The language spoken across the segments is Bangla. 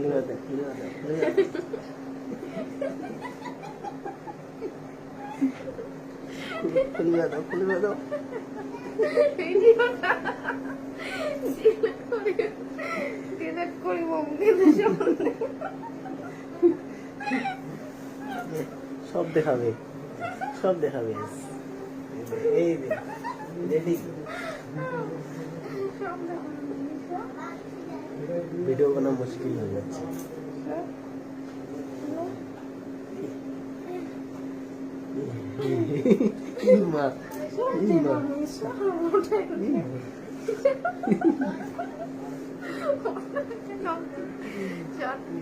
খুলে দাও খুলে দাও খুলে দাও খুলে দাও খুলে দাও ভিডিওটা ডিলিট করি ডিলিট করি মুখের সামনে সব দেখাবে সব। দেখাবে এই রেডি ভিডিও বানা মুশকিল হয়ে যাচ্ছে।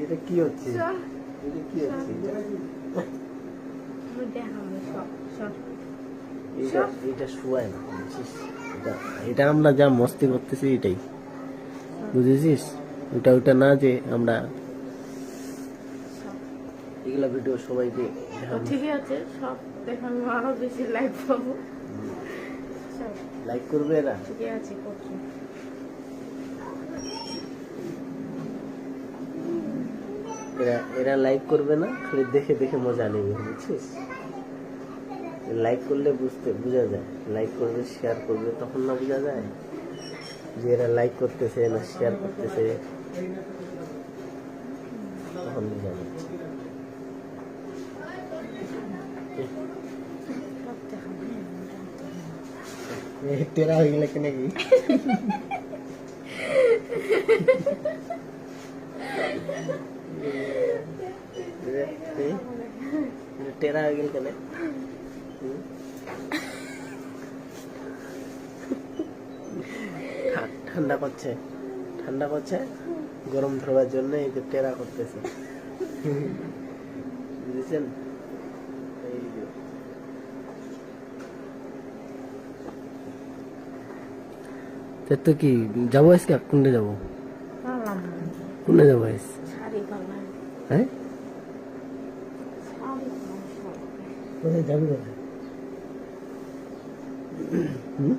এটা কি হচ্ছে? এটা এটা না এটা আমরা যা মস্তি করতেছি, এটাই। বুঝেছিস? ওটা ওটা না যে আমরা এগুলা ভিডিও সবাইকে ঠিকই আছে সব আরও বেশি লাইক পাবো। লাইক করবে এরা? ঠিকই আছে করছি। এরা এরা লাইক করবে না খালি দেখে দেখে মজা নেবে বুঝছিস? লাইক করলে বুঝতে বোঝা যায়। লাইক করবে শেয়ার করবে তখন না বোঝা যায়। যে এরা লাইক করতেছে না শেয়ার করতেছে। তখন বোঝা যায় সব দেখাবো এ, তেরা হয়ে গেলে কেন কি টেরা হয়ে গেল কেন ঠান্ডা করছে। ঠান্ডা করছে, গরম ধরবার জন্য এই যে টেরা করতেছে। বুঝেছেন? তো কি, যাব আজকে? কোনটা যাব? কোনটা যাব হ্যাঁ? যাবি কোথায়? হুম?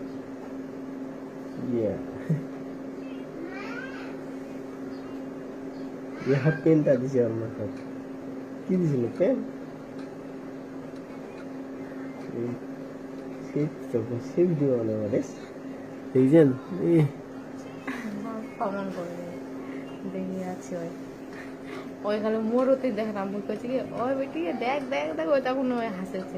ইয়া পেনটা দিছে মাথায় কি দিছিল পেন? সেই ভিডিও বানাবো রে। দেখছেন? এই। কমন করে দেখে আছে ওই। কইছি কি বেটি দেখ দেখ দেখ ওই তখন ওই হাসেছে।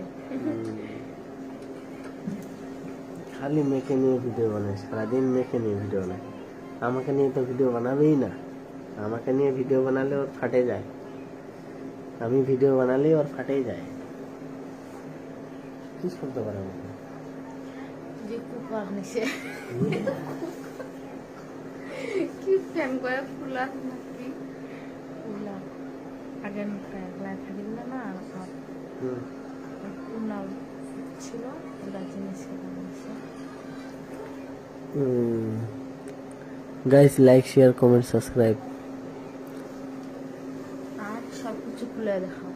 খালি মেখে নিয়ে ভিডিও বানায় সারাদিন মেখে নিয়ে ভিডিও বানায়। আমাকে নিয়ে তো ভিডিও বানাবেই না। আমাকে নিয়ে ভিডিও বানালে ওর ফাটে যায়। আমি ভিডিও বানালেই ওর ফাটে যায়। কি শব্দ করে আমাকে? যে কুকার নিছে। কি ফ্যান করে? ফুলা নাকি? ফুলা। আগে একলা থাকি না না সব হুম। ছিল ফুলা জিনিস guys like share comment subscribe আর সব কিছু খুলে দেখাও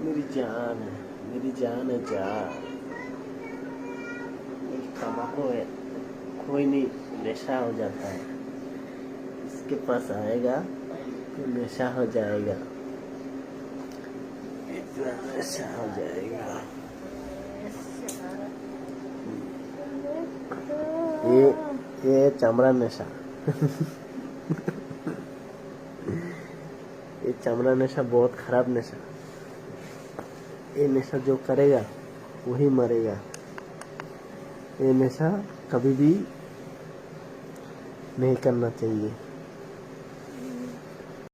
मेरी जान है मेरी जान है जान तम्बाकू है कोई नहीं नशा हो जाता है इसके पास आएगा तो नशा हो जाएगा इतना नशा हो जाएगा ये ये चमड़ा नशा ये चमड़ा नशा बहुत खराब नशा। ये नशा जो करेगा, वही मरेगा। ये नशा कभी भी नहीं करना चाहिए।